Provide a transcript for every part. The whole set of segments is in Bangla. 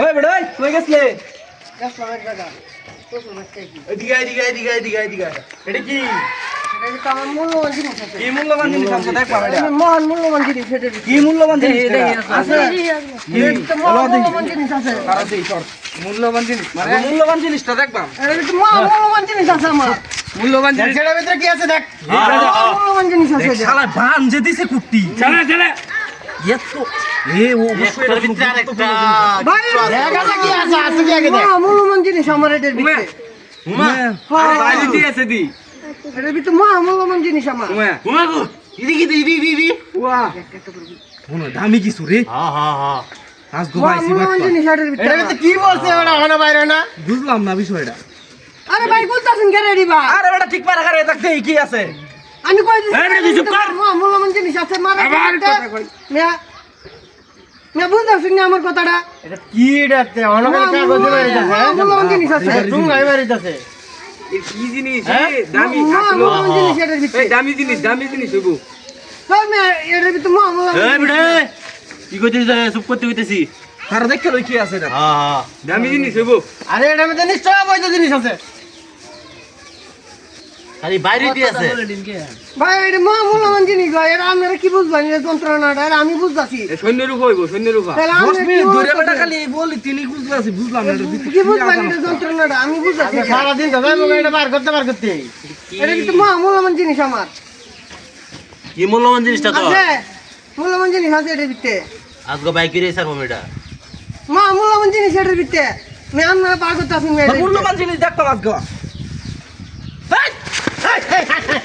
ওই বেড়াই কই গেছলে? গেছিলাম এক জায়গা মূল্যবান জিনিস আছে কি মূল্যবান জিনিস আছে দেখবা এটা আমি মহান মূল্যবান জিনিস সেটা কি মূল্যবান জিনিস এটা? আছে। এটা কিন্তু মহান মূল্যবান জিনিস আছে। কারও দেই সর মূল্যবান জিনিস মানে মূল্যবান জিনিসটা মূল্যবান জিনিস আছে আমার। মূল্যবান জিনিস। ভিতরে কি আছে দেখ? মূল্যবান জিনিস আছে যে দিছে কুট্টি। চলে চলে। এত এ ও অবশ্যই এটা গুরুত্বপূর্ণ ভাই, দেখ আছে কি আছে আছে কি আগে দেখ মূল্যবান জিনিস আমার এটার ভিতরে উমা হ্যাঁ। বাইরে দিয়ে আছে দি এটার ভিতরে মহান মূল্যবান জিনিস আমার উমা ঘুমা গো ইদি কি ইদি ইদি ইদি ওয়া কোন দামি কিছু রে হ্যাঁ হ্যাঁ হ্যাঁ আজ গো মূল্যবান জিনিস এটার ভিতরে ভিতরে কি বলছে ওটা ওখানে বাইরে না বুঝলাম না বিষয়টা আরে ভাই বলতাছেন কে রেডি ভাই আরে বেটা ঠিক পারা করে দেখতে কি আছে আমি কই দিছি? এই রে, তুই চুপ কর। মূল্যবান জিনিস আছে মারা আবার কথা কই। মিয়া না আমার কথাটা? এটা কি এটা কাগজ মূল্যবান জিনিস আছে। তুমি গাই বাইরে যাচ্ছে কি জিনিস? হ্যাঁ? দামি মূল্যবান জিনিস এটার ভিতরে। দামি জিনিস দামি জিনিস হবু সব মিয়া এটার ভিতরে মহান মূল্যবান এই বিড়ে কি করতেছিস চুপ করতে কইতেছি তার দেখে লই কি আছে এটা। হ্যাঁ হ্যাঁ দামি জিনিস আরে ভিতরে নিশ্চয় বৈধ জিনিস আছে। খালি বাইরে ভাই এটা জিনিস ভাই। এটা আপনারা কি বুঝবেন? এই যন্ত্রণাটা এটা আমি বুঝতাছি। এ সৈন্য রূপ হইব সৈন্য রূপ। তাহলে দশ আমরা কি মিনিট ধরে বলতেছি? বেটা খালি বলি তিনি বুঝলাছি বুঝলাম না কি বুঝবেন? আছে এটা যন্ত্রণাটা আমি বুঝতাছি। তো যাইবো এটা বার করতে বার করতে। এটা কিন্তু মহান মূল্যবান জিনিস আমার। কি মূল্যবান জিনিসটা তো? আছে মূল্যবান জিনিস আছে এটার ভিতরে আজকে বাইকে রে স্যার মহা মূল্যবান জিনিস এটার ভিতরে আমি আপনারা পার করতে আসুন মূল্যবান জিনিস দেখতাম আজকে মূল্যবান জিনিস মূল্যবান জিনিস এটা আমি আদর এটা আমি আপনারা মেয়ে আমি মারতে যাচ্ছে আমার মেয়ে যাই না মেয়া বিল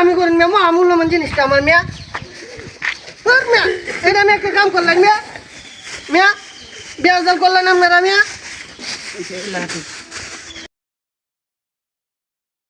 আমি করেন মেয়া মহা মূল্যবান জিনিসটা আমার মেয়া। মেয়া এটা আমি একটা কাম করলেন মেয়া মেয়া বিয়াজ করলেন আপনারা মেয়া